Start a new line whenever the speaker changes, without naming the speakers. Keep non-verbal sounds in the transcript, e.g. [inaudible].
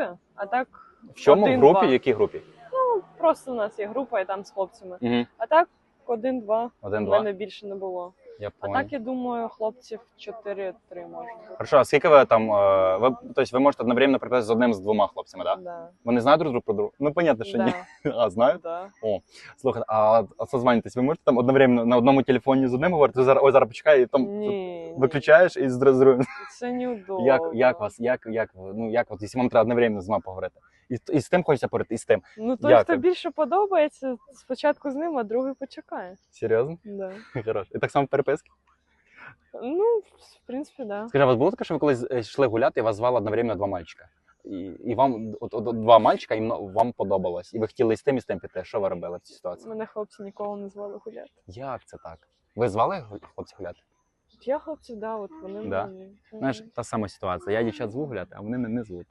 групі, а так
В чому? В
групі? Два.
групі? Якій групі?
просто у нас є група і там з хлопцями.
Угу.
А так один-два.
Один-два.
мене більше не було.
Я
А
понял.
так я думаю, хлопців 4-3 може бути.
Хорошо, а скільки ви там, е, ви, тобто ви можете одновременно приписати з одним з двома хлопцями, так? Да?
Да.
Вони знають друг про друга? Ну, понятно, що ні.
Да, [laughs]
А, знають?
да.
Слухайте, а, а созванюєтесь, ви можете там одновременно на одному телефоні з одним говорити, зараз, ой, зараз почекай, і там
Ні,
виключаєш і з другим.
це неудобно.
Як, як вас, як, як, ви- ну, як, от, якщо вам треба одновременно з вами поговорити? І, і з тим хочеться поговорити, і з тим.
Ну той,
Як
хто більше подобається, спочатку з ним, а другий почекає.
Серйозно?
Да. [laughs]
Хорошо. І так само переписки?
Ну, в принципі, да.
Скажи, а у вас було таке, що ви колись е, йшли гуляти, і вас звали одновременно два мальчика? І, і вам от, от, от два мальчика, і вам подобалось, і ви хотіли і з тим, і з тим піти. Що ви робили в цій ситуації?
Мене хлопці ніколи не звали гуляти.
Як це так? Ви звали хлопців гуляти?
Я хлопців, да, от вони
Да.
мені.
Знаєш, та сама ситуація. Я дівчат зву гуляти, а вони мене не звуть.